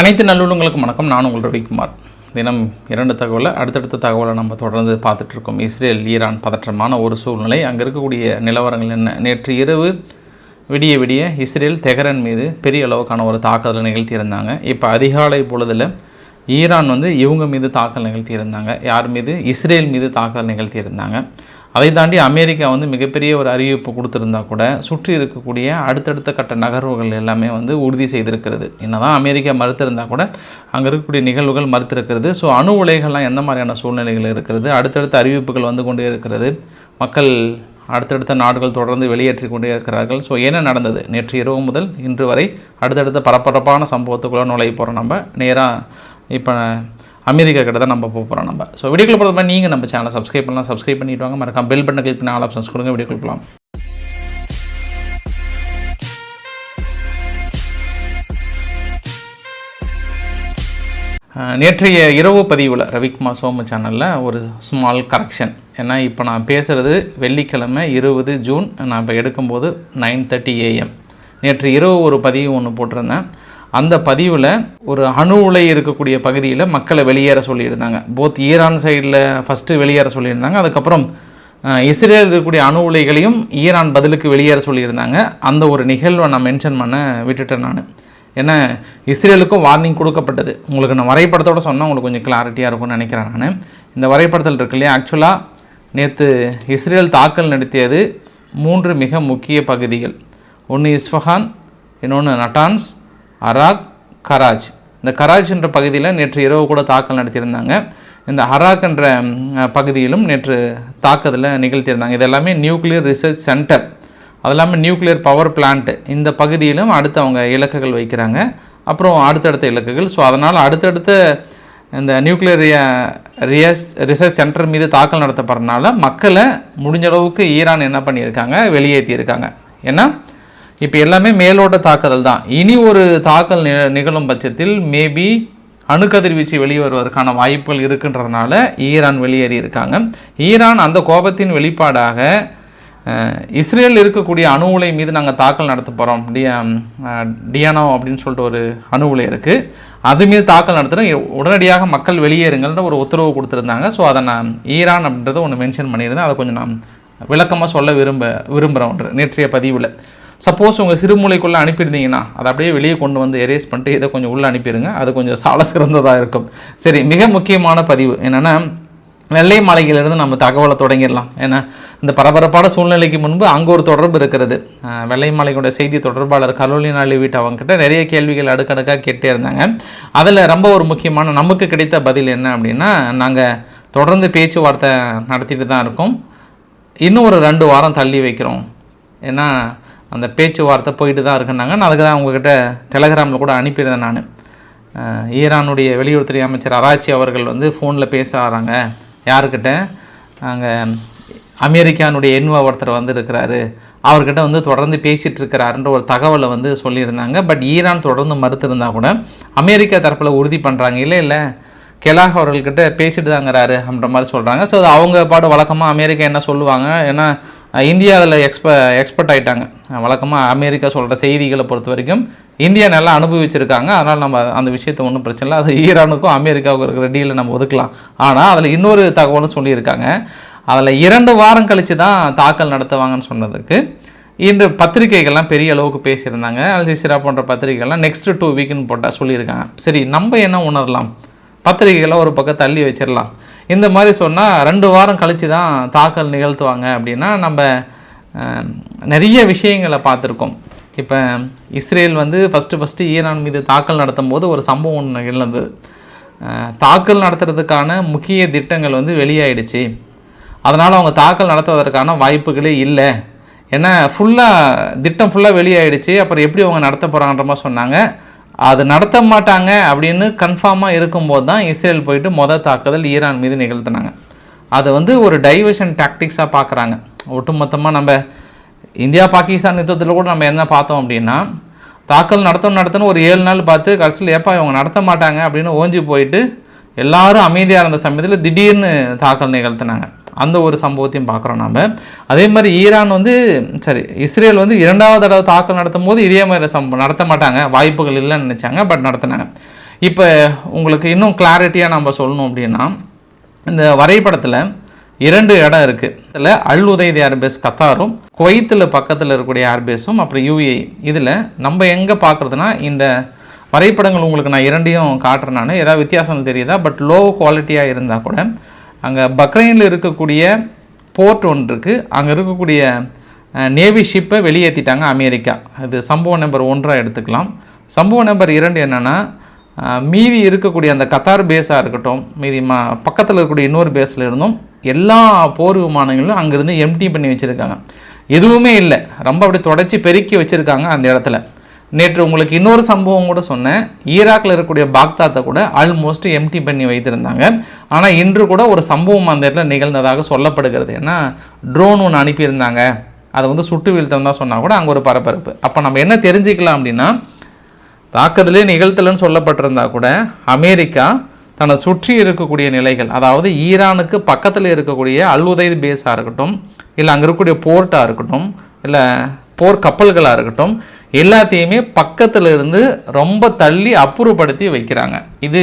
அனைத்து நல்லுள்ளங்களுக்கும் வணக்கம். நான் உங்கள் ரவிக்குமார் தினம் இரண்டு தகவலை அடுத்தடுத்த தகவலை நம்ம தொடர்ந்து பார்த்துட்ருக்கோம். இஸ்ரேல் ஈரான் பதற்றமான ஒரு சூழ்நிலை. அங்கே இருக்கக்கூடிய நிலவரங்கள் என்ன? நேற்று இரவு விடிய விடிய இஸ்ரேல் தெஹரன் மீது பெரிய அளவுக்கான ஒரு தாக்குதலை நிகழ்த்தியிருந்தாங்க. இப்போ அதிகாலை பொழுதில் ஈரான் வந்து இவங்க மீது தாக்கல் நிகழ்த்தியிருந்தாங்க. யார் மீது? இஸ்ரேல் மீது தாக்கல் நிகழ்த்தியிருந்தாங்க. அதை தாண்டி அமெரிக்கா வந்து மிகப்பெரிய ஒரு அறிவிப்பு கொடுத்துருந்தா கூட சுற்றி இருக்கக்கூடிய அடுத்தடுத்த கட்ட நகர்வுகள் எல்லாமே வந்து உறுதி செய்திருக்கிறது. என்னதான் அமெரிக்கா மறுத்திருந்தா கூட அங்கே இருக்கக்கூடிய நிகழ்வுகள் மறுத்திருக்கிறது. ஸோ அணு உலைகள்லாம் எந்த மாதிரியான சூழ்நிலைகள் இருக்கிறது? அடுத்தடுத்த அறிவிப்புகள் வந்து கொண்டே இருக்கிறது. மக்கள் அடுத்தடுத்த நாடுகள் தொடர்ந்து வெளியேற்றி கொண்டே இருக்கிறார்கள். ஸோ என்ன நடந்தது? நேற்று இரவு முதல் இன்று வரை அடுத்தடுத்த பரபரப்பான சம்பவத்துக்குள்ளே நுழைய போகிறோம் நம்ம. நேராக இப்போ அமெரிக்கா கிட்ட தான் நம்ம போக போகிறோம் நம்ம. ஸோ வீடியோக்குள்ள போகிறது மாதிரி நீங்கள் நம்ம சேனலை சப்ஸ்கிரைப் பண்ணலாம் சப்ஸ்கிரைப் பண்ணிட்டு வாங்க. மறக்காம பெல் பட்டன் கிளிக் பண்ணி ஆல் ஆப்ஷன்ஸ் கொடுங்க வீடியோ போகலாம் நேற்றைய இரவு பதிவில் ரவிக்குமார் சோம சேனலில் ஒரு ஸ்மால் கரெக்ஷன் ஏன்னா இப்போ நான் பேசுகிறது வெள்ளிக்கிழமை இருபது ஜூன். நான் இப்போ எடுக்கும்போது நைன் தேர்ட்டி ஏஎம் நேற்று இரவு ஒரு பதிவு ஒன்று போட்டிருந்தேன். அந்த பதிவில் ஒரு அணு உலை இருக்கக்கூடிய பகுதியில் மக்களை வெளியேற சொல்லியிருந்தாங்க. போத் ஈரான் சைடில் ஃபஸ்ட்டு வெளியேற சொல்லியிருந்தாங்க. அதுக்கப்புறம் இஸ்ரேல் இருக்கக்கூடிய அணு உலைகளையும் ஈரான் பதிலுக்கு வெளியேற சொல்லியிருந்தாங்க. அந்த ஒரு நிகழ்வை நான் மென்ஷன் பண்ண விட்டுட்டேன் நான். ஏன்னா இஸ்ரேலுக்கும் வார்னிங் கொடுக்கப்பட்டது. உங்களுக்கு நான் வரைபடத்தோடு சொன்னால் உங்களுக்கு கொஞ்சம் கிளாரிட்டியாக இருக்கும்னு நினைக்கிறேன் நான். இந்த வரைபடத்தில் இருக்கு இல்லையா? ஆக்சுவலாக நேற்று இஸ்ரேல் தாக்கல் நடத்தியது மூன்று மிக முக்கிய பகுதிகள். ஒன்று இஸ்ஃபஹான் இன்னொன்று நட்டான்ஸ் அராக் கராஜ். இந்த கராஜ் என்ற பகுதியில் நேற்று இரவு கூட தாக்கல் நடத்தியிருந்தாங்க. இந்த ஹராக் என்ற பகுதியிலும் நேற்று தாக்குதலில் நிகழ்த்தியிருந்தாங்க. இது எல்லாமே நியூக்ளியர் ரிசர்ச் சென்டர். அது இல்லாமல் நியூக்ளியர் பவர் பிளான்ட். இந்த பகுதியிலும் அடுத்து அவங்க இலக்குகள் வைக்கிறாங்க. அப்புறம் அடுத்தடுத்த இலக்குகள். ஸோ அதனால் அடுத்தடுத்த இந்த நியூக்ளியர் ரியஸ் ரிசர்ச் சென்டர் மீது தாக்கல் நடத்தப்படுறதுனால மக்களை முடிஞ்ச அளவுக்கு ஈரான் என்ன பண்ணியிருக்காங்க? வெளியேற்றியிருக்காங்க. ஏன்னா இப்போ எல்லாமே மேலோட்ட தாக்குதல் தான். இனி ஒரு தாக்கல் நிகழும் பட்சத்தில் மேபி அணுக்கதிர்வீச்சு வெளியே வருவதற்கான வாய்ப்புகள் இருக்குன்றதுனால ஈரான் வெளியேறி இருக்காங்க. ஈரான் அந்த கோபத்தின் வெளிப்பாடாக இஸ்ரேல் இருக்கக்கூடிய அணு உலை மீது நாங்கள் தாக்கல் நடத்த போகிறோம் டியா டியானோ அப்படின்னு சொல்லிட்டு ஒரு அணு உலை இருக்குது அது மீது தாக்கல் நடத்துகிறோம் உடனடியாக மக்கள் வெளியேறுங்கள்ன்ற ஒரு உத்தரவு கொடுத்துருந்தாங்க. ஸோ அதை நான் ஈரான் அப்படின்றத ஒன்று மென்ஷன் பண்ணியிருந்தேன். அதை கொஞ்சம் நான் விளக்கமாக சொல்ல விரும்ப விரும்புகிறேன் ஒன்று நேற்றைய பதிவில். சப்போஸ் உங்கள் சிறுமூளைக்குள்ளே அனுப்பியிருந்தீங்கன்னா அதை அப்படியே வெளியே கொண்டு வந்து எரேஸ் பண்ணிட்டு இதை கொஞ்சம் உள்ளே அனுப்பிடுங்க அது கொஞ்சம் சால சிறந்ததாக இருக்கும். சரி மிக முக்கியமான பதிவு என்னென்னா வெள்ளை மாளிகையிலிருந்து நம்ம தகவலை தொடங்கிடலாம். ஏன்னா இந்த பரபரப்பான சூழ்நிலைக்கு முன்பு அங்கே ஒரு தொடர்பு இருக்கிறது. வெள்ளை மாளிகையோட செய்தி தொடர்பாளர் கரோலினா லிவிட் அவங்ககிட்ட நிறைய கேள்விகள் அடுக்கடுக்காக கேட்டே இருந்தாங்க. அதில் ரொம்ப ஒரு முக்கியமான நமக்கு கிடைத்த பதில் என்ன அப்படின்னா நாங்கள் தொடர்ந்து பேச்சுவார்த்தை நடத்திட்டு தான் இருக்கோம். இன்னும் ஒரு ரெண்டு வாரம் தள்ளி வைக்கிறோம். ஏன்னா அந்த பேச்சுவார்த்தை போயிட்டு தான் இருக்குன்னாங்க. நான் அதுக்கு தான் உங்ககிட்ட டெலகிராமில் கூட அனுப்பியிருந்தேன் நான். ஈரானுடைய வெளியுறவுத்துறை அமைச்சர் அராச்சி அவர்கள் வந்து ஃபோனில் பேசுகிறாங்க யாருக்கிட்ட? அங்கே அமெரிக்கானுடைய என்வா ஒருத்தர் வந்து இருக்கிறாரு அவர்கிட்ட வந்து தொடர்ந்து பேசிகிட்டு இருக்கிறாருன்ற ஒரு தகவலை வந்து சொல்லியிருந்தாங்க. பட் ஈரான் தொடர்ந்து மறுத்திருந்தா கூட அமெரிக்கா தரப்பில் உறுதி பண்ணுறாங்க இல்லை இல்லை. கெலாக் அவர்கள்கிட்ட பேசிட்டு தாங்கிறாரு அப்படின்ற மாதிரி சொல்கிறாங்க ஸோ அது அவங்க பாடு வழக்கமாக அமெரிக்கா என்ன சொல்லுவாங்க? ஏன்னா இந்தியா அதில் எக்ஸ்ப எக்ஸ்பர்ட் ஆயிட்டாங்க. வழக்கமாக அமெரிக்கா சொல்கிற செய்திகளை பொறுத்த வரைக்கும் இந்தியா நல்லா அனுபவிச்சிருக்காங்க. அதனால் நம்ம அந்த விஷயத்தை ஒன்றும் பிரச்சனை இல்லை. அது ஈரானுக்கும் அமெரிக்காவுக்கும் இருக்கிற டீலை நம்ம ஒதுக்கலாம். ஆனால் அதில் இன்னொரு தகவலும் சொல்லியிருக்காங்க. அதில் இரண்டு வாரம் கழித்து தான் தாக்கல் நடத்துவாங்கன்னு சொன்னதுக்கு. இந்த பத்திரிகைகள்லாம் பெரிய அளவுக்கு பேசியிருந்தாங்க. அல்ஜிசிரா போன்ற பத்திரிகைகள்லாம் நெக்ஸ்ட் டூ வீக்குன்னு போட்டால் சொல்லியிருக்காங்க. சரி நம்ம என்ன உணரலாம்? பத்திரிகைகளை ஒரு பக்கம் தள்ளி வச்சிடலாம். இந்த மாதிரி சொன்னால் ரெண்டு வாரம் கழித்து தான் தாக்கல் நிகழ்த்துவாங்க அப்படின்னா நம்ம நிறைய விஷயங்களை பார்த்துருக்கோம். இப்போ இஸ்ரேல் வந்து ஃபஸ்ட்டு ஃபஸ்ட்டு ஈரான் மீது தாக்கல் நடத்தும் போது ஒரு சம்பவம் ஒன்று நிகழ்ந்தது. தாக்கல் நடத்துறதுக்கான முக்கிய திட்டங்கள் வந்து வெளியாயிடுச்சு. அதனால் அவங்க தாக்கல் நடத்துவதற்கான வாய்ப்புகளே இல்லை. ஏன்னா ஃபுல்லாக திட்டம் ஃபுல்லாக வெளியாயிடுச்சு. அப்புறம் எப்படி அவங்க நடத்த போகிறாங்கன்ற மாதிரி சொன்னாங்க. அது நடத்த மாட்டாங்க அப்படின்னு கன்ஃபார்மாக இருக்கும்போது தான் இஸ்ரேல் போயிட்டு மொதல் தாக்குதல் ஈரான் மீது நிகழ்த்தினாங்க. அதை வந்து ஒரு டைவர்ஷன் டாக்டிக்ஸாக பார்க்குறாங்க ஒட்டுமொத்தமாக நம்ம இந்தியா பாகிஸ்தான் யுத்தத்தில் கூட நம்ம என்ன பார்த்தோம் அப்படின்னா தாக்கல் நடத்தணும் நடத்தணும் ஒரு ஏழு நாள் பார்த்து கடைசியில் ஏப்பா இவங்க நடத்த மாட்டாங்க அப்படின்னு ஓஞ்சி போயிட்டு எல்லாரும் அமைதியாக இருந்த சமயத்தில் திடீர்னு தாக்கல் நிகழ்த்தினாங்க. அந்த ஒரு சம்பவத்தையும் பார்க்குறோம் நாம். அதே மாதிரி ஈரான் வந்து சரி இஸ்ரேல் வந்து இரண்டாவது தடவை தாக்கல் நடத்தும் போது இதே மாதிரி சம்பவம் நடத்த மாட்டாங்க. வாய்ப்புகள் இல்லைன்னு நினச்சாங்க பட் நடத்தினாங்க. இப்போ உங்களுக்கு இன்னும் கிளாரிட்டியாக நம்ம சொல்லணும் அப்படின்னா இந்த வரைபடத்தில் இரண்டு இடம் இருக்குது இதில் அல் உதைத் ஏர்பேஸ் கத்தாரும் குவைத்தில் பக்கத்தில் இருக்கக்கூடிய ஏர்பேஸும் அப்புறம் யூஏ. இதில் நம்ம எங்கே பார்க்குறதுனா இந்த வரைபடங்கள் உங்களுக்கு நான் இரண்டையும் காட்டுறேன் நான். ஏதாவது வித்தியாசம் தெரியுதா? பட் லோ குவாலிட்டியாக இருந்தால் கூட அங்கே பக்ரைனில் இருக்கக்கூடிய போர்ட் ஒன்று இருக்குது அங்கே இருக்கக்கூடிய நேவி ஷிப்பை வெளியேற்றிட்டாங்க அமெரிக்கா. அது சம்பவம் நம்பர் ஒன்றாக எடுத்துக்கலாம். சம்பவம் நம்பர் இரண்டு என்னென்னா மீதி இருக்கக்கூடிய அந்த கத்தார் பேஸாக இருக்கட்டும் மீதி மா பக்கத்தில் இருக்கக்கூடிய இன்னொரு பேஸில் இருந்தும் எல்லா போர் விமானங்களும் அங்கேருந்து எம்டி பண்ணி வச்சுருக்காங்க. எதுவுமே இல்லை. ரொம்ப அப்படி தொடச்சி பெருக்கி வச்சுருக்காங்க அந்த இடத்துல. நேற்று உங்களுக்கு இன்னொரு சம்பவம் கூட சொன்னேன். ஈராக்கில் இருக்கக்கூடிய பாக்தாத்தை கூட ஆல்மோஸ்ட் எம்டி பண்ணி வைத்திருந்தாங்க. ஆனால் இன்று கூட ஒரு சம்பவம் அந்த இடத்துல நிகழ்ந்ததாக சொல்லப்படுகிறது. ஏன்னா ட்ரோன் ஒன்று அனுப்பியிருந்தாங்க. அதை வந்து சுட்டு வீழ்த்தம் தான் சொன்னால் கூட அங்கே ஒரு பரபரப்பு. அப்போ நம்ம என்ன தெரிஞ்சுக்கலாம் அப்படின்னா தாக்குதலே நிகழ்த்தலன்னு சொல்லப்பட்டிருந்தா கூட அமெரிக்கா தன்னை சுற்றி இருக்கக்கூடிய நிலைகள் அதாவது ஈரானுக்கு பக்கத்தில் இருக்கக்கூடிய அல்வுதை பேஸாக இருக்கட்டும் இல்லை அங்கே இருக்கக்கூடிய போர்ட்டாக இருக்கட்டும் இல்லை போர் கப்பல்களாக இருக்கட்டும் எல்லாத்தையுமே பக்கத்தில் இருந்து ரொம்ப தள்ளி அப்புறப்படுத்தி வைக்கிறாங்க. இது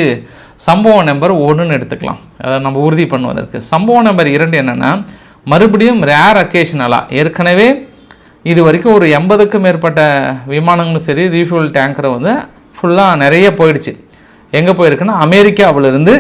சம்பவம் நம்பர் ஒன்றுன்னு எடுத்துக்கலாம். அதை நம்ம உறுதி பண்ணுவதற்கு. சம்பவம் நம்பர் இரண்டு என்னென்னா மறுபடியும் ரேர் அக்கேஷனலாக ஏற்கனவே இது வரைக்கும் ஒரு எண்பதுக்கும் மேற்பட்ட விமானங்களும் சரி ரீஃபியூல் டேங்கரை வந்து ஃபுல்லாக நிறைய போயிடுச்சு. எங்கே போயிருக்குன்னா அமெரிக்காவிலிருந்து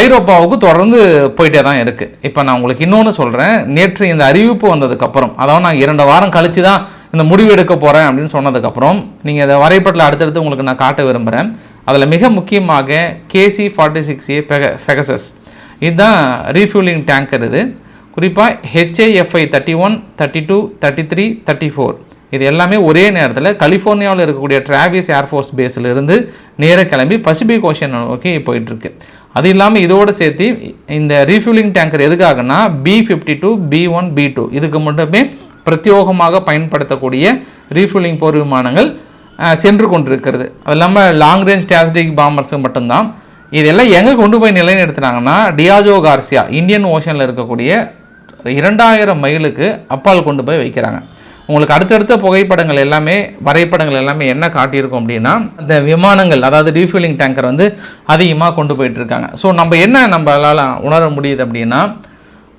ஐரோப்பாவுக்கு தொடர்ந்து போயிட்டே தான் இருக்குது இப்போ நான் உங்களுக்கு இன்னொன்று சொல்கிறேன் நேற்று இந்த அறிவிப்பு வந்ததுக்கப்புறம் அதாவது நான் இரண்டு வாரம் கழித்து தான் இந்த முடிவு எடுக்க போகிறேன் அப்படின்னு சொன்னதுக்கப்புறம் நீங்கள் இதை வரைபடத்தில் அடுத்தடுத்து உங்களுக்கு நான் காட்ட விரும்புகிறேன் அதில் மிக முக்கியமாக கேசி ஃபார்ட்டி சிக்ஸ் ஏ பெக ஃபெகசஸ் இதுதான் ரீஃபியூலிங் டேங்கர் இது. குறிப்பாக HAFI thirty one thirty two thirty three thirty four இது எல்லாமே ஒரே நேரத்தில் கலிஃபோர்னியாவில் இருக்கக்கூடிய டிராவிஸ் ஏர்ஃபோர்ஸ் பேஸில் இருந்து நேராக கிளம்பி பசிபிக் ஓஷன் நோக்கி போயிட்டுருக்கு அது இல்லாமல் இதோடு சேர்த்து இந்த ரீஃபியூலிங் டேங்கர் எதுக்காகனா B fifty two B one B two இதுக்கு மட்டுமே பிரத்யோகமாக பயன்படுத்தக்கூடிய ரீஃபியூலிங் போர் விமானங்கள் சென்று கொண்டிருக்கிறது. அது இல்லாமல் லாங் ரேஞ்ச் டேஸ்டிக் பாம்பர்ஸுக்கு மட்டும்தான். இதெல்லாம் எங்கே கொண்டு போய் நிலைநிறுத்துனாங்கன்னா டியாஜோ கார்சியா இந்தியன் ஓஷனில் இருக்கக்கூடிய இரண்டாயிரம் மைலுக்கு அப்பால் கொண்டு போய் வைக்கிறாங்க. உங்களுக்கு அடுத்தடுத்த புகைப்படங்கள் எல்லாமே வரைபடங்கள் எல்லாமே என்ன காட்டியிருக்கும் அப்படின்னா இந்த விமானங்கள் அதாவது ரீஃபில்லிங் டேங்கர் வந்து அதிகமாக கொண்டு போயிட்டுருக்காங்க ஸோ நம்ம என்ன நம்மளால் உணர முடியுது அப்படின்னா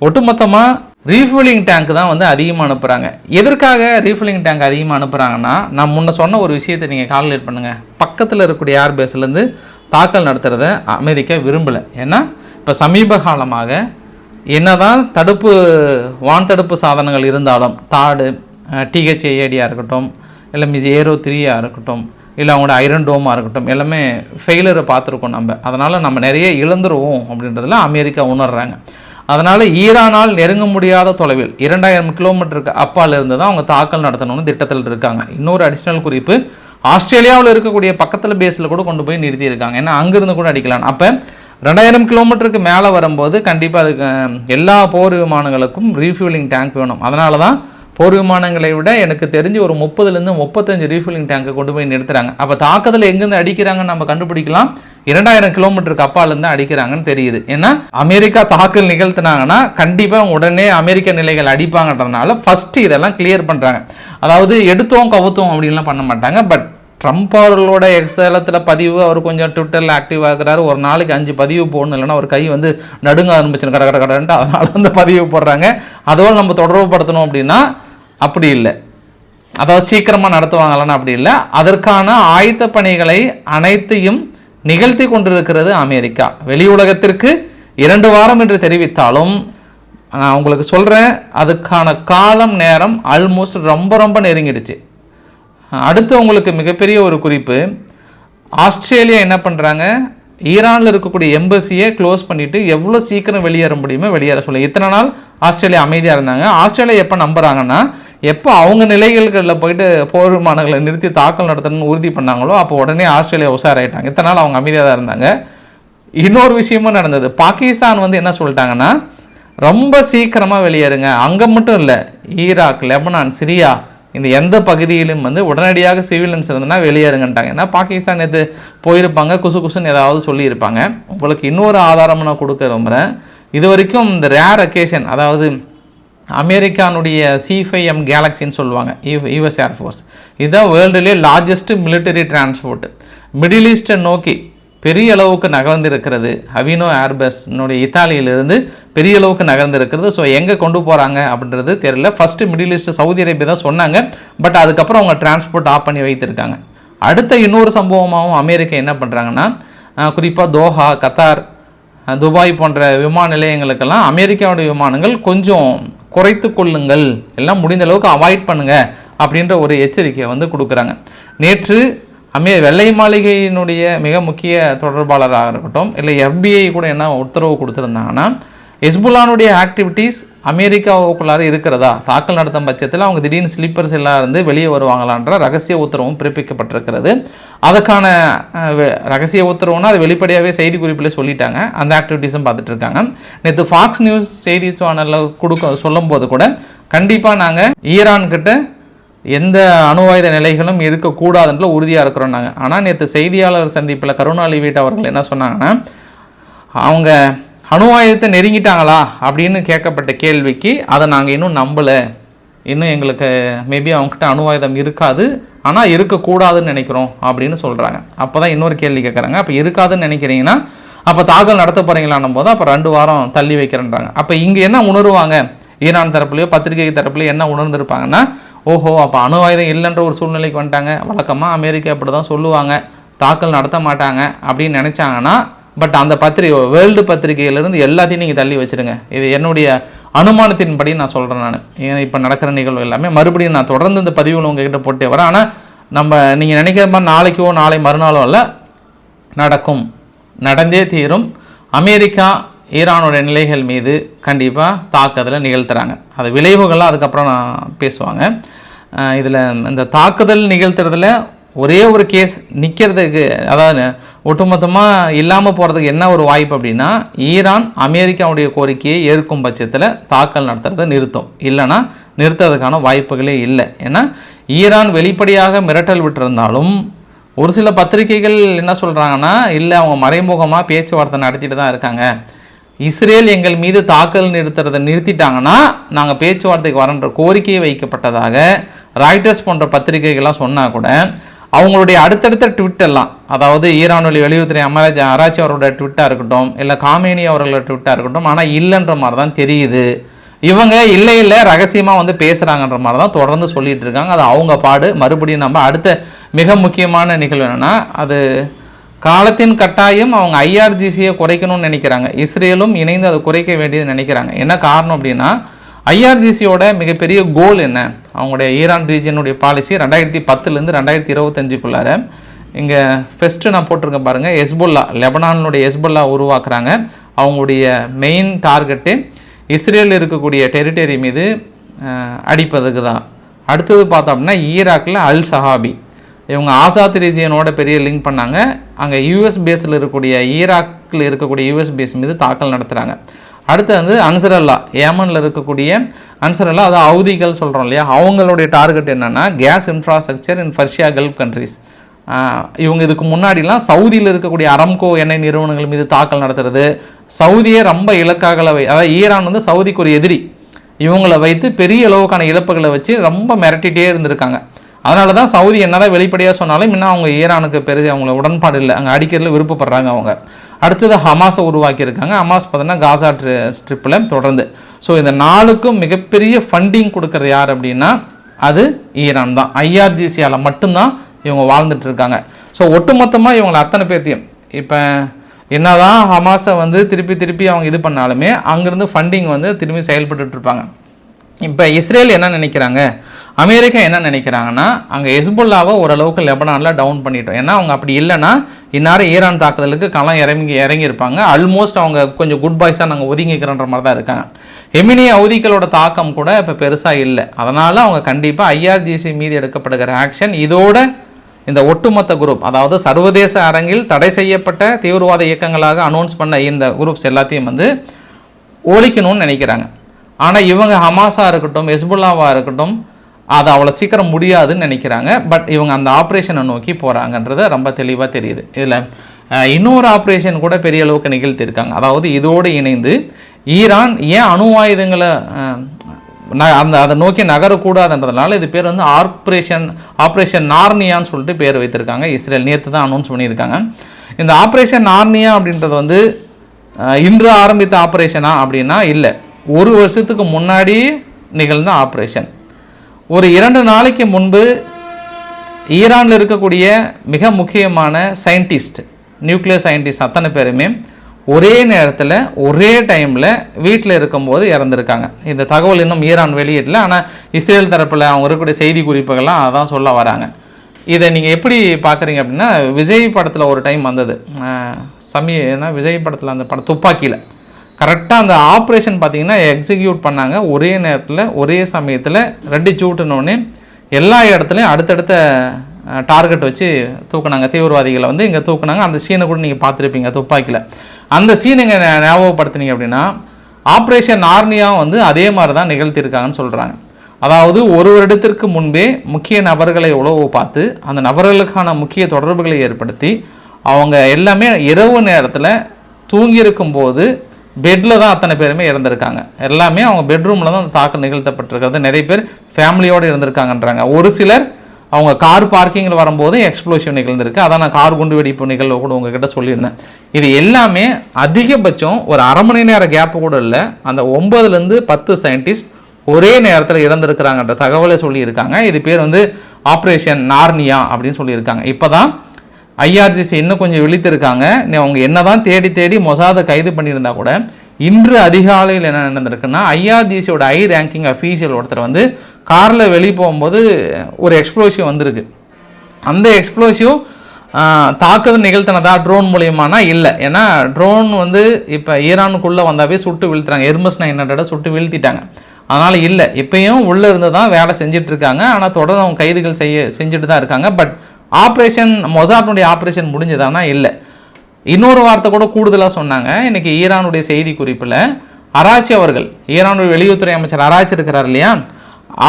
ஒட்டுமொத்தமாக ரீஃபில்லிங் டேங்க் தான் வந்து அதிகமாக அனுப்புகிறாங்க எதற்காக ரீஃபில்லிங் டேங்க் அதிகமாக அனுப்புகிறாங்கன்னா நான் முன்ன சொன்ன ஒரு விஷயத்தை நீங்கள் கால்குலேட் பண்ணுங்கள் பக்கத்தில் இருக்கக்கூடிய ஏர்பேஸ்லேருந்து தாக்கல் நடத்துகிறத அமெரிக்கா விரும்பலை. ஏன்னா இப்போ சமீப காலமாக என்னதான் தடுப்பு வான் தடுப்பு சாதனங்கள் இருந்தாலும் தாடு டிஹெச்ஏஏடியாக இருக்கட்டும் இல்லை மிஸ் ஏரோ த்ரீயாக இருக்கட்டும் இல்லை அவங்களோட ஐரன் டோமாக இருக்கட்டும் எல்லாமே ஃபெயிலரை பார்த்துருக்கோம் நம்ம. அதனால் நம்ம நிறைய இழந்துருவோம் அப்படின்றதுல அமெரிக்கா உணர்கிறாங்க அதனால் ஈரானால் நெருங்க முடியாத தொலைவில் இரண்டாயிரம் கிலோமீட்டருக்கு அப்பால் இருந்து தான் அவங்க தாக்கல் நடத்தணும்னு திட்டத்தில் இருக்காங்க. இன்னொரு அடிஷ்னல் குறிப்பு ஆஸ்திரேலியாவில் இருக்கக்கூடிய பக்கத்தில் பேஸில் கூட கொண்டு போய் நிறுத்தியிருக்காங்க ஏன்னா அங்கேருந்து கூட அடிக்கலாம். அப்போ ரெண்டாயிரம் கிலோமீட்டருக்கு மேலே வரும்போது கண்டிப்பாக அதுக்கு எல்லா போர் விமானங்களுக்கும் ரீஃபியூலிங் டேங்க் வேணும். அதனால தான் போர் விமானங்களை விட எனக்கு தெரிஞ்சு ஒரு முப்பதுலேருந்து முப்பத்தஞ்சு ரீஃபியூலிங் டேங்கை கொண்டு போய் நிறுத்துகிறாங்க அப்போ தாக்குதல் எங்கேருந்து அடிக்கிறாங்கன்னு நம்ம கண்டுபிடிக்கலாம். இரண்டாயிரம் கிலோமீட்டருக்கு அப்பாலேருந்து அடிக்கிறாங்கன்னு தெரியுது. ஏன்னா அமெரிக்கா தாக்கல் நிகழ்த்தினாங்கன்னா கண்டிப்பாக உடனே அமெரிக்க நிலைகள் அடிப்பாங்கன்றதுனால ஃபஸ்ட்டு இதெல்லாம் கிளியர் பண்ணுறாங்க அதாவது எடுத்தோம் கவுத்தோம் அப்படின்லாம் பண்ண மாட்டாங்க. பட் ட்ரம்ப் அவர்களோட எக்ஸலத்தில் பதிவு அவர் கொஞ்சம் ட்விட்டரில் ஆக்டிவ் இருக்கிறாரு ஒரு நாளைக்கு அஞ்சு பதிவு போடணும். இல்லைன்னா ஒரு கை வந்து நடுங்க ஆரம்பிச்சு கட கட கடன்ட்டு அதனால அந்த பதிவு போடுறாங்க. அதோடு நம்ம தொடர்பு படுத்தணும் அப்படின்னா அப்படி இல்லை. அதாவது சீக்கிரமாக நடத்துவாங்களான்னு அப்படி இல்லை. அதற்கான ஆயத்த பணிகளை அனைத்தையும் நிகழ்த்தி கொண்டிருக்கிறது அமெரிக்கா. வெளி உலகத்திற்கு இரண்டு வாரம் என்று தெரிவித்தாலும் நான் உங்களுக்கு சொல்கிறேன் அதுக்கான காலம் நேரம் ஆல்மோஸ்ட் ரொம்ப ரொம்ப நெருங்கிடுச்சு. அடுத்து உங்களுக்கு மிகப்பெரிய ஒரு குறிப்பு. ஆஸ்திரேலியா என்ன பண்ணுறாங்க ஈரானில் இருக்கக்கூடிய எம்பசியை க்ளோஸ் பண்ணிவிட்டு எவ்வளோ சீக்கிரம் வெளியேற முடியுமோ வெளியேற சொல்லி. இத்தனை நாள் ஆஸ்திரேலியா அமைதியாக இருந்தாங்க. ஆஸ்திரேலியா எப்போ நம்புகிறாங்கன்னா எப்போ அவங்க நிலைகளில் போயிட்டு போர்மானங்களை நிறுத்தி தாக்கல் நடத்தணும்னு உறுதி பண்ணாங்களோ அப்போ உடனே ஆஸ்திரேலியா உஷாராயிட்டாங்க இத்தனை நாள் அவங்க அமைதியாக தான் இருந்தாங்க. இன்னொரு விஷயமும் நடந்தது. பாகிஸ்தான் வந்து என்ன சொல்லிட்டாங்கன்னா ரொம்ப சீக்கிரமாக வெளியேறுங்க. அங்கே மட்டும் இல்லை ஈராக் லெபனான் சிரியா இந்த எந்த பகுதியிலும் வந்து உடனடியாக சிவிலன்ஸ் இருந்ததுன்னா வெளியேறுங்கன்ட்டாங்க. ஏன்னா பாகிஸ்தான் நேற்று போயிருப்பாங்க குசு குசுன்னு ஏதாவது சொல்லியிருப்பாங்க. உங்களுக்கு இன்னொரு ஆதாரம் நான் கொடுக்க விரும்புகிறேன் இது வரைக்கும் இந்த ரேர் அக்கேஷன் அதாவது அமெரிக்கானுடைய சிஃபைஎம் கேலக்சின்னு சொல்லுவாங்க யூஎஸ் ஏர்ஃபோர்ஸ் இதுதான் வேர்ல்டுலேயே லார்ஜஸ்ட் மிலிட்டரி டிரான்ஸ்போர்ட்டு மிடில் ஈஸ்ட்டை நோக்கி பெரிய அளவுக்கு நகர்ந்திருக்கிறது அவினோ ஏர்பஸ்னுடைய இத்தாலியிலிருந்து பெரிய அளவுக்கு நகர்ந்திருக்கிறது. ஸோ எங்கே கொண்டு போகிறாங்க அப்படின்றது தெரியல. First middle east Saudi Arabia தான் சொன்னாங்க. பட் அதுக்கப்புறம் அவங்க டிரான்ஸ்போர்ட் ஆஃப் பண்ணி வைத்திருக்காங்க. அடுத்த இன்னொரு சம்பவமாகவும் அமெரிக்கா என்ன பண்ணுறாங்கன்னா குறிப்பாக தோஹா கத்தார் துபாய் போன்ற விமான நிலையங்களுக்கெல்லாம் அமெரிக்காவுடைய விமானங்கள் கொஞ்சம் குறைத்து கொள்ளுங்கள். எல்லாம் முடிந்த அளவுக்கு அவாய்ட் பண்ணுங்க அப்படின்ற ஒரு எச்சரிக்கையை வந்து கொடுக்குறாங்க. நேற்று அமே வெள்ளை மாளிகையினுடைய மிக முக்கிய தொடர்பாளராக இருக்கட்டும் இல்லை எஃபிஐ கூட என்ன உத்தரவு கொடுத்துருந்தாங்கன்னா ஹெஸ்புல்லானுடைய ஆக்டிவிட்டீஸ் அமெரிக்காவுக்குள்ளார இருக்கிறதா? தாக்கல் நடத்தும் பட்சத்தில் அவங்க திடீர்னு ஸ்லீப்பர்ஸ் எல்லாம் இருந்து வெளியே வருவாங்களான்ற ரகசிய உத்தரவும் பிறப்பிக்கப்பட்டிருக்கிறது. அதுக்கான ரகசிய உத்தரவுன்னா அது வெளிப்படையாகவே செய்தி குறிப்பில் சொல்லிட்டாங்க. அந்த ஆக்டிவிட்டீஸும் பார்த்துட்டு இருக்காங்க நேற்று ஃபாக்ஸ் நியூஸ் செய்தி சேனலில் கொடுக்க சொல்லும்போது கூட கண்டிப்பாக நாங்கள் ஈரான்கிட்ட எந்த அணு ஆயுத நிலைகளும் இருக்கக்கூடாதுன்ற உறுதியாக இருக்கிறோம் நாங்கள் ஆனால் நேற்று செய்தியாளர் சந்திப்பில் கருணாநிதி வீட் அவர்கள் என்ன சொன்னாங்கன்னா அவங்க அணு ஆயுதத்தை நெருங்கிட்டாங்களா அப்படின்னு கேட்கப்பட்ட கேள்விக்கு அதை நாங்கள் இன்னும் நம்பலை. இன்னும் எங்களுக்கு மேபி அவங்ககிட்ட அணு ஆயுதம் இருக்காது. ஆனால் இருக்கக்கூடாதுன்னு நினைக்கிறோம் அப்படின்னு சொல்கிறாங்க அப்போ தான் இன்னொரு கேள்வி கேட்குறாங்க அப்போ இருக்காதுன்னு நினைக்கிறீங்கன்னா அப்போ தாக்கல் நடத்த போகிறீங்களான்னும் போது அப்போ ரெண்டு வாரம் தள்ளி வைக்கிறேன்றாங்க. அப்போ இங்கே என்ன உணர்வாங்க? ஈரான் தரப்புலையோ பத்திரிகை தரப்புலையோ என்ன உணர்ந்திருப்பாங்கன்னா ஓஹோ அப்போ அணு ஆயுதம் இல்லைன்ற ஒரு சூழ்நிலைக்கு வந்துட்டாங்க. வழக்கமாக அமெரிக்கா இப்படி தான் சொல்லுவாங்க. தாக்கல் நடத்த மாட்டாங்க அப்படின்னு நினச்சாங்கன்னா பட் அந்த பத்திரிகை வேர்ல்டு பத்திரிகையிலிருந்து எல்லாத்தையும் நீங்கள் தள்ளி வச்சிருங்க. இது என்னுடைய அனுமானத்தின்படி நான் சொல்கிறேன் நான். ஏன்னா இப்போ நடக்கிற நிகழ்வு எல்லாமே மறுபடியும் நான் தொடர்ந்து இந்த பதிவுகள் உங்ககிட்ட போட்டே வரேன். ஆனால் நம்ம நீங்கள் நினைக்கிற மாதிரி நாளைக்கோ நாளை மறுநாளோ இல்லை நடக்கும். நடந்தே தீரும். அமெரிக்கா ஈரானுடைய நிலைகள் மீது கண்டிப்பாக தாக்குதலை நிகழ்த்துறாங்க. அது விளைவுகள்லாம் அதுக்கப்புறம் நான் பேசுவாங்க. இதில் இந்த தாக்குதல் நிகழ்த்துறதுல ஒரே ஒரு கேஸ் நிற்கிறதுக்கு அதாவது ஒட்டுமொத்தமாக இல்லாமல் போகிறதுக்கு என்ன ஒரு வாய்ப்பு அப்படின்னா ஈரான் அமெரிக்காவுடைய கோரிக்கையை ஏற்கும் பட்சத்தில் தாக்கல் நடத்துறதை நிறுத்தும். இல்லைன்னா நிறுத்துறதுக்கான வாய்ப்புகளே இல்லை. ஏன்னா ஈரான் வெளிப்படையாக மிரட்டல் விட்டிருந்தாலும் ஒரு சில பத்திரிகைகள் என்ன சொல்கிறாங்கன்னா இல்லை அவங்க மறைமுகமாக பேச்சுவார்த்தை நடத்திட்டு தான் இருக்காங்க. இஸ்ரேல் எங்கள் மீது தாக்கல் நிறுத்துறதை நிறுத்திட்டாங்கன்னா நாங்கள் பேச்சுவார்த்தைக்கு வரன்ற கோரிக்கை வைக்கப்பட்டதாக ராய்டர்ஸ் போன்ற பத்திரிகைகள்லாம் சொன்னால் கூட அவங்களுடைய அடுத்தடுத்த ட்விட் எல்லாம் அதாவது ஈரானுடைய வெளியுறவுத்துறை அமராஜ் ஆராய்ச்சி அவரோட ட்விட்டாக இருக்கட்டும் இல்லை காமேனி அவர்களோட ட்விட்டாக இருக்கட்டும் ஆனால் இல்லைன்ற மாதிரி தான் தெரியுது. இவங்க இல்லை இல்லை ரகசியமாக வந்து பேசுகிறாங்கன்ற மாதிரி தான் தொடர்ந்து சொல்லிகிட்டு இருக்காங்க. அது அவங்க பாடு. மறுபடியும் நம்ம அடுத்த மிக முக்கியமான நிகழ்வு என்னென்னா அது காலத்தின் கட்டாயம் அவங்க ஐஆர்ஜிசியை குறைக்கணும்னு நினைக்கிறாங்க. இஸ்ரேலும் இணைந்து அதை குறைக்க வேண்டியது நினைக்கிறாங்க. என்ன காரணம் அப்படின்னா ஐஆர்ஜிசியோட மிகப்பெரிய கோல் என்ன? அவங்களுடைய ஈரான் ரீஜனுடைய பாலிசி ரெண்டாயிரத்தி பத்துலேருந்து ரெண்டாயிரத்தி இருபத்தஞ்சுக்குள்ளார. இங்கே ஃபெஸ்ட்டு நான் போட்டிருக்கேன் பாருங்கள் எஸ்புல்லா லெபனானுடைய எஸ்புல்லா உருவாக்குறாங்க. அவங்களுடைய மெயின் டார்கெட்டு இஸ்ரேலில் இருக்கக்கூடிய டெரிட்டரி மீது அடிப்பதுக்கு தான். அடுத்தது பார்த்தோம் அப்படின்னா ஈராக்கில் அல் சஹாபி. இவங்க ஆசாத் ரீஜியனோட பெரிய லிங்க் பண்ணாங்க. அங்கே யூஎஸ் பேஸில் இருக்கக்கூடிய ஈராக்கில் இருக்கக்கூடிய யூஎஸ் பேஸ் மீது தாக்கல் நடத்துகிறாங்க அடுத்து வந்து அன்சரல்லா ஏமனில் இருக்கக்கூடிய அன்சரல்லா அது அவதிகள் சொல்கிறோம் இல்லையா? அவங்களுடைய டார்கெட் என்னென்னா gas infrastructure in Persia gulf countries இவங்க இதுக்கு முன்னாடிலாம் சவுதியில் இருக்கக்கூடிய அரம்கோ எண்ணெய் நிறுவனங்கள் மீது தாக்கல் நடத்துறது சவுதியை ரொம்ப இலக்காக வை அதாவது ஈரான் வந்து சவுதிக்கு ஒரு எதிரி. இவங்களை வைத்து பெரிய அளவுக்கான இழப்புகளை வச்சு ரொம்ப மிரட்டிகிட்டே இருந்திருக்காங்க. அதனால தான் சவுதி என்னதான் வெளிப்படையாக சொன்னாலும் இன்னும் அவங்க ஈரானுக்கு பெரிய அவங்கள உடன்பாடு இல்லை. அங்கே அடிக்கிறதுல விருப்பப்படுறாங்க அவங்க. அடுத்தது ஹமாஸை உருவாக்கியிருக்காங்க. ஹமாஸ் பார்த்தீங்கன்னா காசா ஸ்ட்ரிப்பில் தொடர்ந்து. ஸோ இந்த நாளுக்கும் மிகப்பெரிய ஃபண்டிங் கொடுக்குற யார் அப்படின்னா அது ஈரான் தான். ஐஆர்ஜிசியால் மட்டும்தான் இவங்க வாழ்ந்துட்டு இருக்காங்க ஸோ ஒட்டுமொத்தமாக இவங்களை அத்தனை பேர்த்தையும் இப்போ என்னதான் ஹமாஸை வந்து திருப்பி திருப்பி அவங்க இது பண்ணாலுமே அங்கேருந்து ஃபண்டிங் வந்து திரும்பி செயல்பட்டுருப்பாங்க இப்போ இஸ்ரேல் என்ன நினைக்கிறாங்க? அமெரிக்கா என்ன நினைக்கிறாங்கன்னா அங்கே ஹெஸ்புல்லாவை ஓரளவுக்கு லெபனானில் டவுன் பண்ணிட்டோம். ஏன்னா அவங்க அப்படி இல்லைன்னா இந்நேரம் ஈரான் தாக்குதலுக்கு களம் இறங்கி இறங்கியிருப்பாங்க. ஆல்மோஸ்ட் அவங்க கொஞ்சம் குட் பாய்ஸாக நாங்கள் ஒதுங்கிக்கிறோன்ற மாதிரி தான் இருக்காங்க. எமினி அவதிகளோட தாக்கம் கூட இப்போ பெருசாக இல்லை. அதனால் அவங்க கண்டிப்பாக ஐஆர்ஜிசி மீது எடுக்கப்படுகிற ஆக்ஷன் இதோட இந்த ஒட்டுமொத்த குரூப் அதாவது சர்வதேச அரங்கில் தடை செய்யப்பட்ட தீவிரவாத இயக்கங்களாக அனௌன்ஸ் பண்ண இந்த குரூப்ஸ் எல்லாத்தையும் வந்து ஒழிக்கணும்னு நினைக்கிறாங்க. ஆனால் இவங்க ஹமாஸாக இருக்கட்டும் ஹெஸ்புல்லாவாக இருக்கட்டும் அது அவ்வளோ சீக்கிரம் முடியாதுன்னு நினைக்கிறாங்க. பட் இவங்க அந்த ஆப்ரேஷனை நோக்கி போகிறாங்கன்றது ரொம்ப தெளிவாக தெரியுது. இதில் இன்னொரு ஆப்ரேஷன் கூட பெரிய அளவுக்கு நிகழ்த்தியிருக்காங்க. அதாவது இதோடு இணைந்து ஈரான் ஏன் அணு ஆயுதங்களை ந- அந்த அதை நோக்கி நகரக்கூடாதுன்றதுனால இது பேர் வந்து ஆப்ரேஷன் ஆப்ரேஷன் நார்னியான்னு சொல்லிட்டு பேர் வைத்திருக்காங்க. இஸ்ரேல் நேற்று தான் அனௌன்ஸ் பண்ணியிருக்காங்க. இந்த ஆப்ரேஷன் நார்னியா அப்படின்றது வந்து இன்று ஆரம்பித்த ஆப்ரேஷனா அப்படின்னா இல்லை. ஒரு வருஷத்துக்கு முன்னாடி நிகழ்ந்த ஆப்ரேஷன் ஒரு இரண்டு நாளைக்கு முன்பு ஈரானில் இருக்கக்கூடிய மிக முக்கியமான சயின்டிஸ்ட் நியூக்ளியர் சயின்டிஸ்ட் அத்தனை பேருமே ஒரே நேரத்தில் ஒரே டைமில் வீட்டில் இருக்கும்போது இறந்துருக்காங்க. இந்த தகவல் இன்னும் ஈரான் வெளியிடல ஆனால் இஸ்ரேல் தரப்பில் அவங்க இருக்கக்கூடிய செய்தி குறிப்புகள்லாம் அதான் சொல்ல வராங்க. இதை நீங்கள் எப்படி பார்க்குறீங்க அப்படின்னா விஜய் படத்தில் ஒரு டைம் வந்தது. சமீ ஏன்னா விஜய் படத்தில் அந்த படம் துப்பாக்கியில் கரெக்டாக அந்த ஆப்ரேஷன் பார்த்திங்கன்னா எக்ஸிக்யூட் பண்ணாங்க. ஒரே நேரத்தில் ஒரே சமயத்தில் ரெட்டி சூட்டுனோடனே எல்லா இடத்துலையும் அடுத்தடுத்த டார்கெட் வச்சு தூக்குனாங்க. தீவிரவாதிகளை வந்து இங்கே தூக்குனாங்க. அந்த சீனை கூட நீங்கள் பார்த்துருப்பீங்க துப்பாக்கியில். அந்த சீனை இங்கே ஞாபகப்படுத்தினீங்க அப்படின்னா ஆப்ரேஷன் நார்னியா வந்து அதே மாதிரி தான் நிகழ்த்தியிருக்காங்கன்னு சொல்கிறாங்க அதாவது ஒரு வருடத்திற்கு முன்பே முக்கிய நபர்களை உளவு பார்த்து அந்த நபர்களுக்கான முக்கிய தொடர்புகளை ஏற்படுத்தி அவங்க எல்லாமே இரவு நேரத்தில் தூங்கியிருக்கும் போது பெட்டில் தான் அத்தனை பேருமே இறந்துருக்காங்க. எல்லாமே அவங்க பெட்ரூமில் தான் அந்த தாக்கம் நிகழ்த்தப்பட்டிருக்கிறது. நிறைய பேர் ஃபேமிலியோடு இருந்திருக்காங்கன்றாங்க. ஒரு சிலர் அவங்க கார் பார்க்கிங்கில் வரும்போது எக்ஸ்ப்ளோஷன் நிகழ்ந்திருக்கு. அதான் நான் கார் குண்டு வெடிப்பு நிகழ்வு கூட உங்ககிட்ட சொல்லியிருந்தேன். இது எல்லாமே அதிகபட்சம் ஒரு அரை மணி நேர கேப்பு கூட இல்லை. அந்த ஒம்பதுலேருந்து பத்து சயின்டிஸ்ட் ஒரே நேரத்தில் இறந்துருக்கிறாங்கன்ற தகவலை சொல்லியிருக்காங்க. இது பேர் வந்து ஆப்ரேஷன் நார்னியா அப்படின்னு சொல்லியிருக்காங்க. இப்போ தான் ஐஆர்ஜிசி இன்னும் கொஞ்சம் விழித்திருக்காங்க. அவங்க அவங்க என்னதான் தேடி தேடி மொசாதை கைது பண்ணியிருந்தா கூட இன்று அதிகாலையில் என்ன நடந்திருக்குன்னா ஐஆர்ஜிசியோட ஐ ரேங்கிங் அஃபீஷியல் ஒருத்தர் வந்து காரில் வெளியே போகும்போது ஒரு எக்ஸ்ப்ளோசிவ் வந்திருக்கு. அந்த எக்ஸ்ப்ளோசிவ் தாக்குதல் நிகழ்த்தினதா ட்ரோன் மூலியமானா இல்லை. ஏன்னா ட்ரோன் வந்து இப்போ ஈரானுக்குள்ளே வந்தாவே சுட்டு வீழ்த்துறாங்க. எர்மஸ் நைன் ஹண்ட்ரட சுட்டு வீழ்த்திட்டாங்க. அதனால் இல்லை. இப்பயும் உள்ளே இருந்து தான் வேலை செஞ்சிட்ருக்காங்க ஆனால் தொடர்ந்து அவங்க கைதுகள் செய்ய செஞ்சுட்டு தான் இருக்காங்க. பட் ஆப்ரேஷன் மொசாட்டினுடைய ஆப்ரேஷன் முடிஞ்சதானா? இல்லை. இன்னொரு வார்த்தை கூட கூடுதலாக சொன்னாங்க. இன்றைக்கி ஈரானுடைய செய்தி குறிப்பில் அராச்சி அவர்கள் ஈரானுடைய வெளியுறவுத்துறை அமைச்சர் அராச்சி இருக்கிறார் இல்லையா?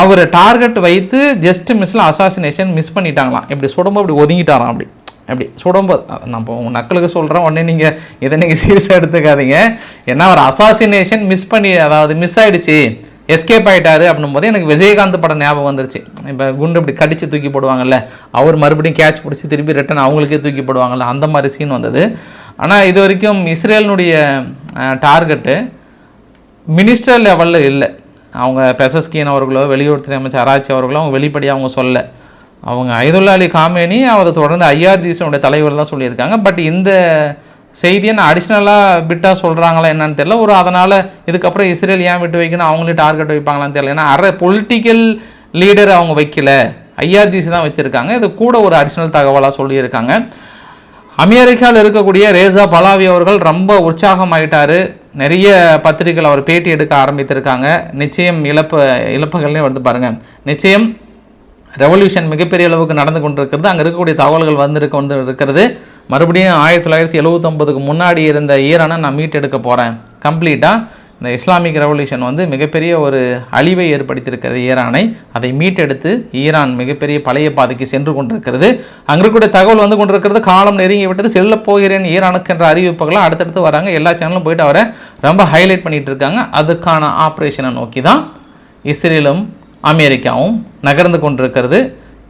அவர் டார்கெட் வைத்து ஜஸ்ட் மிஸ்ல அசாசினேஷன் மிஸ் பண்ணிட்டாங்களாம். இப்படி சுடம்பு அப்படி ஒதுங்கிட்டாராம் அப்படி. அப்படி சுடம்பு நம்ம உங்கள் நக்களுக்கு சொல்கிறேன் உடனே நீங்கள் இதை நீங்கள் சீரியஸாக எடுத்துக்காதீங்க. ஏன்னா அவர் அசாசினேஷன் மிஸ் பண்ணி அதாவது மிஸ் ஆகிடுச்சி எஸ்கேப் ஆகிட்டாரு அப்படின்னும் போது எனக்கு விஜயகாந்த் படம் ஞாபகம் வந்துருச்சு. இப்போ குண்டு இப்படி கடித்து தூக்கி போடுவாங்கல்ல அவர் மறுபடியும் கேட்ச் பிடிச்சி திருப்பி ரிட்டன் அவங்களுக்கே தூக்கி போடுவாங்கல்ல அந்த மாதிரி சீன் வந்தது. ஆனால் இது வரைக்கும் இஸ்ரேலினுடைய டார்கெட்டு மினிஸ்டர் லெவலில் இல்லை. அவங்க பெசஸ்கீன் அவர்களோ வெளியுறவுத்துறை அமைச்சர் ஆராய்ச்சி அவர்களோ அவங்க வெளிப்படையாக அவங்க சொல்ல அவங்க ஐதுல்லா அலி காமேனி அதை தொடர்ந்து ஐஆர்ஜிசியோட தலைவர் தான் சொல்லியிருக்காங்க. பட் இந்த செய்தியை நான் அடிஷ்னலாக பிட்டாக சொல்கிறாங்களா என்னன்னு தெரியல. ஒரு அதனால் இதுக்கப்புறம் இஸ்ரேல் ஏன் விட்டு வைக்கணும்? அவங்களே டார்கெட் வைப்பாங்களான்னு தெரியல. ஏன்னா அரை பொலிட்டிக்கல் லீடர் அவங்க வைக்கல. ஐஆர்ஜிசி தான் வச்சுருக்காங்க. இது கூட ஒரு அடிஷ்னல் தகவலாக சொல்லியிருக்காங்க. அமெரிக்காவில் இருக்கக்கூடிய ரேசா பலாவி அவர்கள் ரொம்ப உற்சாகமாயிட்டார். நிறைய பத்திரிகைகள் அவர் பேட்டி எடுக்க ஆரம்பித்திருக்காங்க. நிச்சயம் இழப்பு இழப்புகள்னே வந்து பாருங்கள் நிச்சயம் ரெவல்யூஷன் மிகப்பெரிய அளவுக்கு நடந்து கொண்டிருக்கிறது. அங்கே இருக்கக்கூடிய தகவல்கள் வந்திருக்க வந்து இருக்கிறது. மறுபடியும் ஆயிரத்தி தொள்ளாயிரத்தி எழுவத்தொம்பதுக்கு முன்னாடி இருந்த ஈரானை நான் மீட்டெடுக்க போகிறேன் கம்ப்ளீட்டாக இந்த இஸ்லாமிக் ரெவல்யூஷன் வந்து மிகப்பெரிய ஒரு அழிவை ஏற்படுத்தியிருக்கிறது ஈரானை. அதை மீட்டெடுத்து ஈரான் மிகப்பெரிய பழைய பாதைக்கு சென்று கொண்டிருக்கிறது. அங்கே இருக்கக்கூடிய தகவல் வந்து கொண்டிருக்கிறது காலம் நெருங்கி விட்டது. செல்ல போகிறேன் ஈரானுக்கு என்ற அறிவிப்புகள்லாம் அடுத்தடுத்து வராங்க. எல்லா சேனலும் போயிட்டு அவரை ரொம்ப ஹைலைட் பண்ணிகிட்டு இருக்காங்க. அதுக்கான ஆப்ரேஷனை நோக்கி தான் இஸ்ரேலும் அமெரிக்காவும் நகர்ந்து கொண்டிருக்கிறது.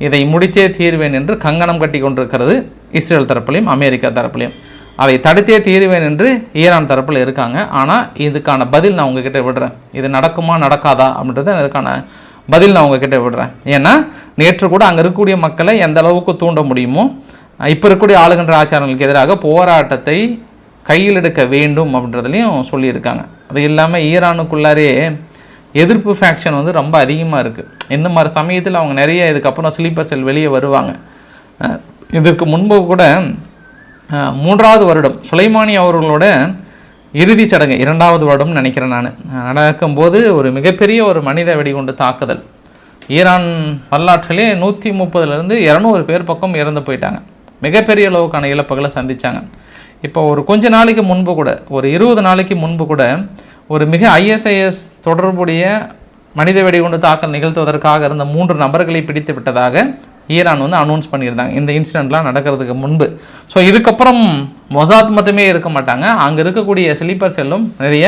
இதை முடித்தே தீர்வேன் என்று கங்கணம் கட்டி கொண்டிருக்கிறது இஸ்ரேல் தரப்புலையும் அமெரிக்கா தரப்புலையும். அதை தடுத்தே தீருவேன் என்று ஈரான் தரப்பில் இருக்காங்க. ஆனால் இதுக்கான பதில் நான் உங்ககிட்ட விடுறேன். இது நடக்குமா நடக்காதா அப்படின்றத இதுக்கான பதில் நான் உங்ககிட்ட விடுறேன். ஏன்னா நேற்று கூட அங்கே இருக்கக்கூடிய மக்களை எந்த அளவுக்கு தூண்ட முடியுமோ இப்போ இருக்கக்கூடிய ஆளுகின்ற ஆச்சாரங்களுக்கு எதிராக போராட்டத்தை கையில் எடுக்க வேண்டும் அப்படின்றதுலையும் சொல்லியிருக்காங்க. அது இல்லாமல் ஈரானுக்குள்ளாரே எதிர்ப்பு ஃபேக்ஷன் வந்து ரொம்ப அதிகமாக இருக்குது இந்த மாதிரி சமயத்தில் அவங்க நிறைய இதுக்கப்புறம் ஸ்லீப்பர் செல் வெளியே வருவாங்க. இதற்கு முன்பு கூட மூன்றாவது வருடம் சுலைமானி அவர்களோட இறுதி சடங்கு இரண்டாவது வருடம்னு நினைக்கிறேன் நான். நடக்கும்போது ஒரு மிகப்பெரிய ஒரு மனித வெடிகுண்டு தாக்குதல். ஈரான் வரலாற்றிலே நூற்றி முப்பதுலேருந்து இரநூறு பேர் பக்கம் இறந்து போயிட்டாங்க. மிகப்பெரிய அளவுக்கான இழப்புகளை சந்திச்சாங்க. இப்போ ஒரு கொஞ்ச நாளைக்கு முன்பு கூட ஒரு இருபது நாளைக்கு முன்பு கூட ஒரு மிக ஐஎஸ்ஐஎஸ் தொடர்புடைய மனித வெடிகுண்டு தாக்கல் நிகழ்த்துவதற்காக இருந்த மூன்று நபர்களை பிடித்து விட்டதாக ஈரான் வந்து அனௌன்ஸ் பண்ணியிருந்தாங்க. இந்த இன்சிடெண்ட்லாம் நடக்கிறதுக்கு முன்பு. ஸோ இதுக்கப்புறம் மொசாத் மட்டுமே இருக்க மாட்டாங்க. அங்கே இருக்கக்கூடிய ஸ்லீப்பர் செல்லும் நிறைய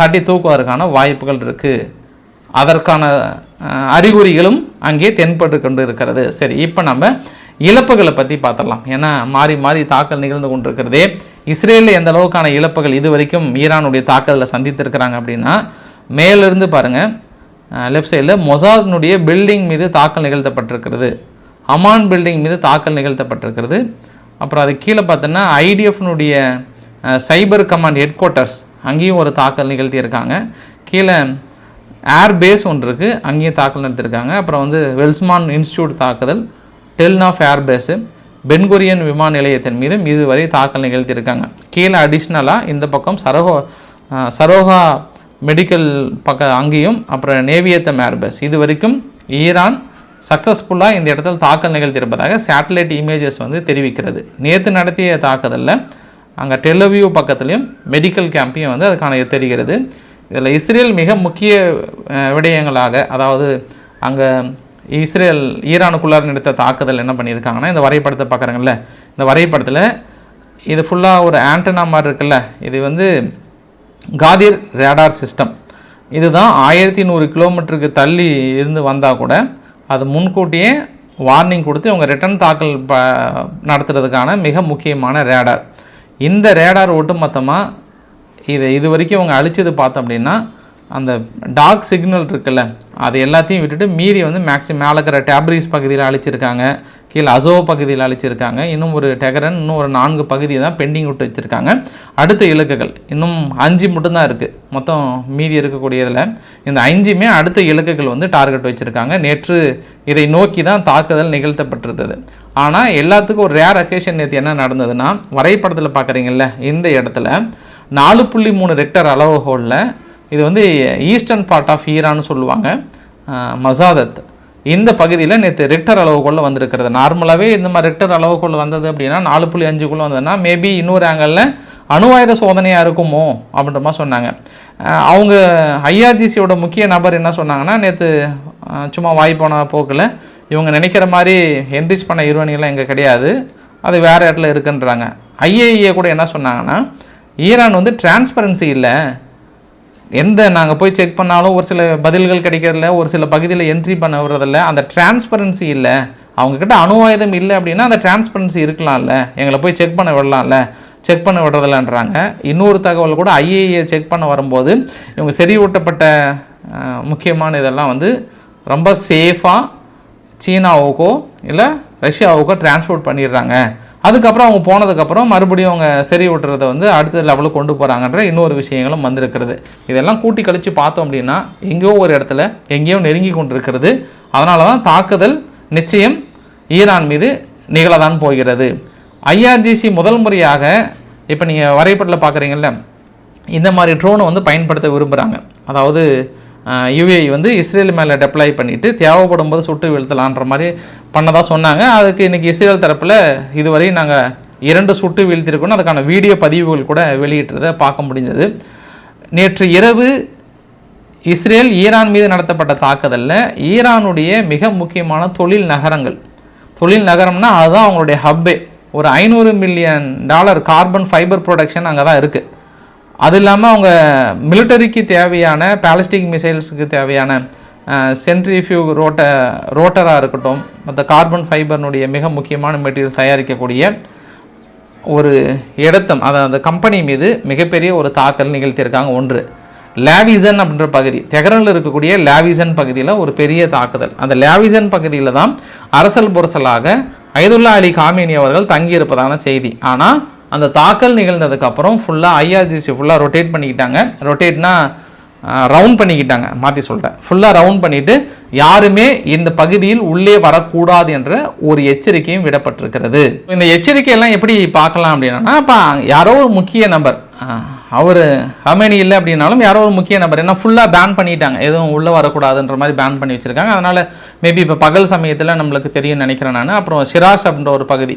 தட்டி தூக்குவதற்கான வாய்ப்புகள் இருக்குது அதற்கான அறிகுறிகளும் அங்கே தென்பட்டு கொண்டு இருக்கிறது சரி இப்போ நம்ம இழப்புகளை பற்றி பார்த்துடலாம். ஏன்னா மாறி மாறி தாக்கல் நிகழ்ந்து கொண்டிருக்கிறதே. இஸ்ரேலில் எந்த அளவுக்கான இழப்புகள் இது வரைக்கும் ஈரானுடைய தாக்கலில் சந்தித்திருக்கிறாங்க அப்படின்னா மேலிருந்து பாருங்கள் லெஃப்ட் சைடில் மொசாத்னுடைய பில்டிங் மீது தாக்கல் நிகழ்த்தப்பட்டிருக்கிறது. அமான் பில்டிங் மீது தாக்கல் நிகழ்த்தப்பட்டிருக்கிறது. அப்புறம் அது கீழே பார்த்தோன்னா ஐடிஎஃப்னுடைய சைபர் கமாண்ட் ஹெட் குவார்ட்டர்ஸ் அங்கேயும் ஒரு தாக்கல் நிகழ்த்தியிருக்காங்க. கீழே ஏர் பேஸ் ஒன்று இருக்குது அங்கேயும் தாக்கல் நடத்தியிருக்காங்க. அப்புறம் வந்து வெல்ஸ்மான் இன்ஸ்டியூட் தாக்குதல் டெல்னாஃப் ஏர்பேஸு பென்கொரியன் விமான நிலையத்தின் மீது இதுவரை தாக்கல் நிகழ்த்தியிருக்காங்க. கீழே அடிஷ்னலாக இந்த பக்கம் சரோகா சரோகா மெடிக்கல் பக்க அங்கேயும் அப்புறம் நேவியத்தம் ஏர்பேஸ் இது வரைக்கும் ஈரான் சக்ஸஸ்ஃபுல்லாக இந்த இடத்துல தாக்கல் நிகழ்த்தியிருப்பதாக சேட்டலைட் இமேஜஸ் வந்து தெரிவிக்கிறது. நேற்று நடத்திய தாக்குதலில் அங்கே டெலவியூ பக்கத்துலேயும் மெடிக்கல் கேம்பையும் வந்து அதுக்கான தெரிகிறது. இதில் இஸ்ரேல் மிக முக்கிய விடயங்களாக அதாவது அங்கே இஸ்ரேல் ஈரானுக்குள்ளார நடத்த தாக்குதல் என்ன பண்ணியிருக்காங்கன்னா இந்த வரைபடத்தை பார்க்குறாங்கல்ல இந்த வரைபடத்தில் இது ஃபுல்லாக ஒரு ஆண்டனா மாதிரி இருக்குல்ல இது வந்து காதிர் ரேடார் சிஸ்டம் இதுதான் ஆயிரத்தி நூறு கிலோமீட்டருக்கு தள்ளி இருந்து வந்தால் கூட அது முன்கூட்டியே வார்னிங் கொடுத்து இவங்க ரிட்டர்ன் தாக்கல் ப நடத்துறதுக்கான மிக முக்கியமான ரேடார் இந்த ரேடார் ஒட்டுமொத்தமாக இதை இது வரைக்கும் இவங்க அழிச்சது பார்த்தோம் அப்படின்னா அந்த டாக் சிக்னல் இருக்குல்ல அது எல்லாத்தையும் விட்டுட்டு மீறி வந்து மேக்ஸிமம் மேலே இருக்கிற டேப்ரிஸ் பகுதியில் அழிச்சிருக்காங்க. கீழே அசோ பகுதியில் அழிச்சிருக்காங்க. இன்னும் ஒரு டெகரன் இன்னும் ஒரு நான்கு பகுதியை தான் பெண்டிங் விட்டு வச்சுருக்காங்க. அடுத்த இலக்குகள் இன்னும் அஞ்சு மட்டும்தான் இருக்குது மொத்தம் மீதி இருக்கக்கூடியதில் இந்த அஞ்சுமே அடுத்த இலக்குகள் வந்து டார்கெட் வச்சுருக்காங்க. நேற்று இதை நோக்கி தான் தாக்குதல் நிகழ்த்தப்பட்டிருந்தது. ஆனால் எல்லாத்துக்கும் ஒரு ரேர் அக்கேஷன் நேற்று என்ன நடந்ததுன்னா வரைபடத்தில் பார்க்குறீங்கல்ல இந்த இடத்துல நாலு புள்ளி மூணு ரெக்டர் அளவுகோலில் இது வந்து ஈஸ்டர்ன் பார்ட் ஆஃப் ஈரான்னு சொல்லுவாங்க. மசாதத். இந்த பகுதியில் நேற்று ரெக்டர் அளவுக்குள்ளே வந்திருக்கிறது. நார்மலாகவே இந்த மாதிரி ரெக்டர் அளவுக்குள்ள வந்தது அப்படின்னா நாலு புள்ளி அஞ்சுக்குள்ளே வந்ததுன்னா மேபி இன்னொரு ஆங்கிளில் அணுவாயுத சோதனையாக இருக்குமோ அப்படின்ற மாதிரி சொன்னாங்க. அவங்க ஐஆர்ஜிசியோட முக்கிய நபர் என்ன சொன்னாங்கன்னா நேற்று சும்மா வாய் போன போக்கில் இவங்க நினைக்கிற மாதிரி என்ரிச் பண்ண இருவணிகள்லாம் இங்கே கிடையாது. அது வேறு இடத்துல இருக்குன்றாங்க. ஐஏஏ கூட என்ன சொன்னாங்கன்னா ஈரான் வந்து டிரான்ஸ்பரன்சி இல்லை. எந்த நாங்கள் போய் செக் பண்ணாலும் ஒரு சில பதில்கள் கிடைக்கிறதில்ல ஒரு சில பகுதியில் என்ட்ரி பண்ண விடுறதில்ல அந்த டிரான்ஸ்பரன்சி இல்லை. அவங்கக்கிட்ட அணு ஆயுதம் இல்லை அப்படின்னா அந்த டிரான்ஸ்பரன்சி இருக்கலாம்ல. எங்களை போய் செக் பண்ண விடலாம்ல. செக் பண்ண விடுறதில்லன்றாங்க. இன்னொரு தகவல் கூட ஐஏஏ செக் பண்ண வரும்போது இவங்க செறிவூட்டப்பட்ட முக்கியமான இதெல்லாம் வந்து ரொம்ப சேஃபாக சீனாவுக்கோ இல்லை ரஷ்யாவுக்கோ டிரான்ஸ்போர்ட் பண்ணிடுறாங்க. அதுக்கப்புறம் அவங்க போனதுக்கப்புறம் மறுபடியும் அவங்க சரி விட்டுறதை வந்து அடுத்த லெவலுக்கு கொண்டு போகிறாங்கன்ற இன்னொரு விஷயங்களும் வந்திருக்கிறது. இதெல்லாம் கூட்டி கழித்து பார்த்தோம் அப்படின்னா எங்கேயோ ஒரு இடத்துல எங்கேயோ நெருங்கி கொண்டிருக்கிறது. அதனால தான் தாக்குதல் நிச்சயம் ஈரான் மீது நிகழதான் போகிறது. ஐஆர்ஜிசி முதல் முறையாக இப்போ நீங்கள் வரைபடத்தில் பார்க்குறீங்கல்ல இந்த மாதிரி ட்ரோனை வந்து பயன்படுத்த விரும்புகிறாங்க அதாவது யுஏஇ வந்து இஸ்ரேல் மேலே டெப்ளாய் பண்ணிவிட்டு தேவைப்படும் போது சுட்டு வீழ்த்தலான்ற மாதிரி பண்ணதாக சொன்னாங்க. அதுக்கு இன்றைக்கி இஸ்ரேல் தரப்பில் இதுவரை நாங்கள் இரண்டு சுட்டு வீழ்த்திருக்கணும் அதுக்கான வீடியோ பதிவுகள் கூட வெளியிட்டதை பார்க்க முடிஞ்சது. நேற்று இரவு இஸ்ரேல் ஈரான் மீது நடத்தப்பட்ட தாக்குதலில் ஈரானுடைய மிக முக்கியமான தொழில் நகரங்கள். தொழில் நகரம்னா அதுதான் அவங்களுடைய ஹப்பே ஒரு ஐநூறு million dollar carbon fibre production அங்கே தான் இருக்குது அது இல்லாமல் அவங்க மிலிட்டரிக்கு தேவையான பேலஸ்டிக் மிசைல்ஸுக்கு தேவையான சென்ட்ரிஃபியூ ரோட்ட ரோட்டராக இருக்கட்டும் மற்ற கார்பன் ஃபைபர்னுடைய மிக முக்கியமான மெட்டீரியல் தயாரிக்கக்கூடிய ஒரு இடத்தம் அதை அந்த கம்பெனி மீது மிகப்பெரிய ஒரு தாக்கல் நிகழ்த்தியிருக்காங்க. ஒன்று லேவிசன் அப்படின்ற பகுதி தெஹரனில் இருக்கக்கூடிய லேவிசன் பகுதியில் ஒரு பெரிய தாக்குதல். அந்த லேவிசன் பகுதியில் தான் அரசல் புரசலாக ஐதுல்லா அலி காமினி அவர்கள் தங்கியிருப்பதான செய்தி. ஆனால் அந்த தாக்கல் நிகழ்ந்ததுக்கப்புறம் ஃபுல்லாக ஐஆர்ஜிசி ஃபுல்லாக ரொட்டேட் பண்ணிக்கிட்டாங்க. ரொட்டேட்னா ரவுண்ட் பண்ணிக்கிட்டாங்க. மாற்றி சொல்கிறேன் ஃபுல்லாக ரவுண்ட் பண்ணிவிட்டு யாருமே இந்த பகுதியில் உள்ளே வரக்கூடாது என்ற ஒரு எச்சரிக்கையும் விடப்பட்டிருக்கிறது. இந்த எச்சரிக்கையெல்லாம் எப்படி பார்க்கலாம் அப்படின்னா இப்போ யாரோ ஒரு முக்கிய நபர் அவர் ஹமேனி இல்லை அப்படின்னாலும் யாரோ ஒரு முக்கிய நபர் ஏன்னா ஃபுல்லாக பேன் பண்ணிட்டாங்க. எதுவும் உள்ளே வரக்கூடாதுன்ற மாதிரி பேன் பண்ணி வச்சுருக்காங்க. அதனால் மேபி இப்போ பகல் சமயத்தில் நம்மளுக்கு தெரியும்னு நினைக்கிறேன் நான். அப்புறம் சிராஷ் அப்படின்ற ஒரு பகுதி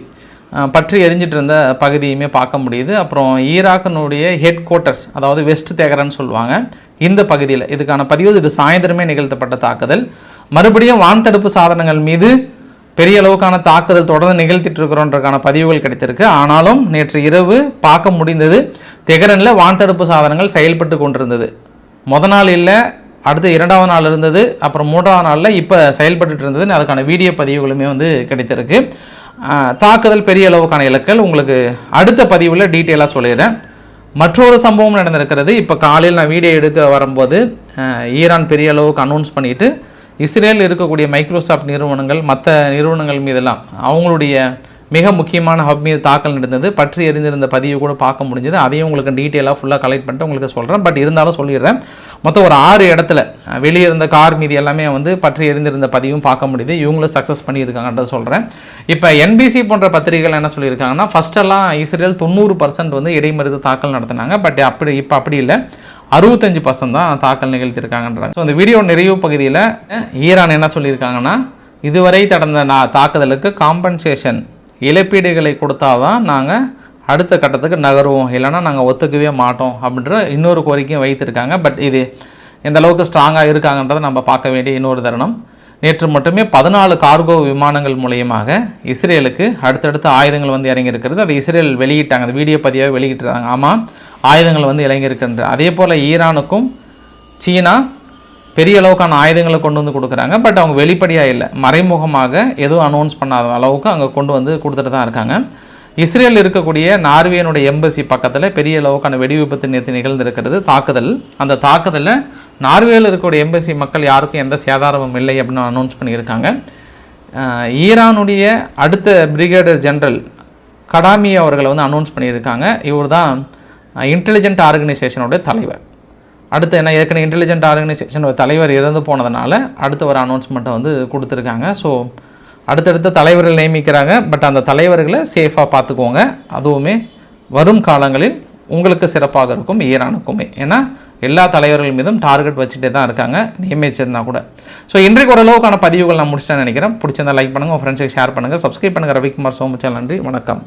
பற்றி எரிஞ்சிட்டு இருந்த பகுதியுமே பார்க்க முடியுது. அப்புறம் ஈராக்கினுடைய ஹெட் குவார்ட்டர்ஸ் அதாவது வெஸ்ட் தேகரன்னு சொல்லுவாங்க இந்த பகுதியில். இதுக்கான பதிவு இது சாயந்தரமே நிகழ்த்தப்பட்ட தாக்குதல். மறுபடியும் வான் தடுப்பு சாதனங்கள் மீது பெரிய அளவுக்கான தாக்குதல் தொடர்ந்து நிகழ்த்திட்டு இருக்கிறோன்றக்கான பதிவுகள் கிடைத்திருக்கு. ஆனாலும் நேற்று இரவு பார்க்க முடிந்தது தெகரனில் வான் தடுப்பு சாதனங்கள் செயல்பட்டு கொண்டிருந்தது. முத நாள் இல்லை அடுத்து இரண்டாவது நாள் இருந்தது அப்புறம் மூன்றாவது நாளில் இப்போ செயல்பட்டு இருந்ததுன்னு அதுக்கான வீடியோ பதிவுகளுமே வந்து கிடைத்திருக்கு. தாக்குதல் பெரிய அளவுக்கான இலக்கள் உங்களுக்கு அடுத்த பதிவில் டீட்டெயிலாக சொல்லிடுறேன். மற்றொரு சம்பவம் நடந்திருக்கிறது. இப்போ காலையில் நான் வீடியோ எடுக்க வரும்போது ஈரான் பெரிய அளவுக்கு அனௌன்ஸ் பண்ணிட்டு இஸ்ரேல் இருக்கக்கூடிய மைக்ரோசாஃப்ட் நிறுவனங்கள் மற்ற நிறுவனங்கள் மீதெல்லாம் அவங்களுடைய மிக முக்கியமான ஹப் மீது தாக்கல் நடந்தது. பற்றி எரிந்திருந்த பதிவு கூட பார்க்க முடிஞ்சது. அதையும் உங்களுக்கு டீட்டெயிலாக ஃபுல்லாக கலெக்ட் பண்ணிட்டு உங்களுக்கு சொல்கிறேன் பட் இருந்தாலும் சொல்லிடுறேன். மொத்தம் ஒரு ஆறு இடத்துல வெளியே இருந்த கார் மீது எல்லாமே வந்து பற்றி எரிந்திருந்த பதிவும் பார்க்க முடியுது. இவங்களும் சக்ஸஸ் பண்ணியிருக்காங்கன்றத சொல்கிறேன் இப்போ என்பிசி போன்ற பத்திரிகைகள் என்ன சொல்லியிருக்காங்கன்னா ஃபஸ்ட்டெல்லாம் இஸ்ரேல் தொண்ணூறு பர்சன்ட் வந்து இடைமறித்து தாக்கல் நடத்தினாங்க. பட் அப்படி இப்போ அப்படி இல்லை. அறுபத்தஞ்சு பர்சன்ட் தான் தாக்கல் நிகழ்த்தியிருக்காங்கன்றாங்க. ஸோ இந்த வீடியோ நிறைவு பகுதியில் ஈரான் என்ன சொல்லியிருக்காங்கன்னா இதுவரை நடந்த நான் தாக்குதலுக்கு காம்பன்சேஷன் இழப்பீடுகளை கொடுத்தாதான் நாங்கள் அடுத்த கட்டத்துக்கு நகருவோம். இல்லைன்னா நாங்கள் ஒத்துக்கவே மாட்டோம் அப்படின்ற இன்னொரு கோரிக்கையும் வைத்திருக்காங்க. பட் இது எந்த அளவுக்கு ஸ்ட்ராங்காக இருக்காங்கன்றதை நம்ம பார்க்க வேண்டிய இன்னொரு தருணம். நேற்று மட்டுமே பதினாலு கார்கோ விமானங்கள் மூலியமாக இஸ்ரேலுக்கு அடுத்தடுத்த ஆயுதங்கள் வந்து இறங்கியிருக்கிறது. அது இஸ்ரேல் வெளியிட்டாங்க. அந்த வீடியோ பதிவாக வெளியிட்டிருக்காங்க ஆமாம் ஆயுதங்கள் வந்து இறங்கியிருக்கின்ற அதே போல் ஈரானுக்கும் சீனா பெரிய அளவுக்கான ஆயுதங்களை கொண்டு வந்து கொடுக்குறாங்க. பட் அவங்க வெளிப்படையாக இல்லை. மறைமுகமாக எதுவும் அனௌன்ஸ் பண்ணாத அளவுக்கு அங்கே கொண்டு வந்து கொடுத்துட்டு தான் இருக்காங்க. இஸ்ரேல் இருக்கக்கூடிய நார்வேனுடைய எம்பசி பக்கத்தில் பெரிய அளவுக்கான வெடி விபத்து நேற்று நிகழ்ந்திருக்கிறது தாக்குதல். அந்த தாக்குதலில் நார்வேயில் இருக்கக்கூடிய எம்பசி மக்கள் யாருக்கும் எந்த சேதாரமும் இல்லை அப்படின்னு அனௌன்ஸ் பண்ணியிருக்காங்க. ஈரானுடைய அடுத்த பிரிகேடர் ஜென்ரல் கடாமி அவர்களை வந்து அனௌன்ஸ் பண்ணியிருக்காங்க. இவர் தான் இன்டெலிஜென்ட் ஆர்கனைசேஷனுடைய தலைவர். அடுத்து என்ன ஏற்கனவே இன்டெலிஜென்ட் ஆர்கனைசேஷனோட தலைவர் இறந்து போனதுனால அடுத்த ஒரு அனௌன்ஸ்மெண்ட்டை வந்து கொடுத்துருக்காங்க. ஸோ அடுத்தடுத்த தலைவர்கள் நியமிக்கிறாங்க. பட் அந்த தலைவர்களை சேஃபாக பார்த்துக்கோங்க. அதுவுமே வரும் காலங்களில் உங்களுக்கு சிறப்பாக இருக்கும் ஈரானுக்குமே ஏன்னா எல்லா தலைவர்கள் மீதும் டார்கெட் வச்சுட்டே தான் இருக்காங்க. நியமிச்சிருந்தா கூட. ஸோ இன்றைக்கு ஓரளவுக்கான பதிவுகள் நான் முடிச்சிட்டேன்னு நினைக்கிறேன். பிடிச்சிருந்தா லைக் பண்ணுங்கள் உங்கள் ஃப்ரெண்ட்ஸுக்கு ஷேர் பண்ணுங்கள் சப்ஸ்கிரைப் பண்ணுங்கள் ரவிக்குமார் சோமுச்சல் நன்றி. வணக்கம்.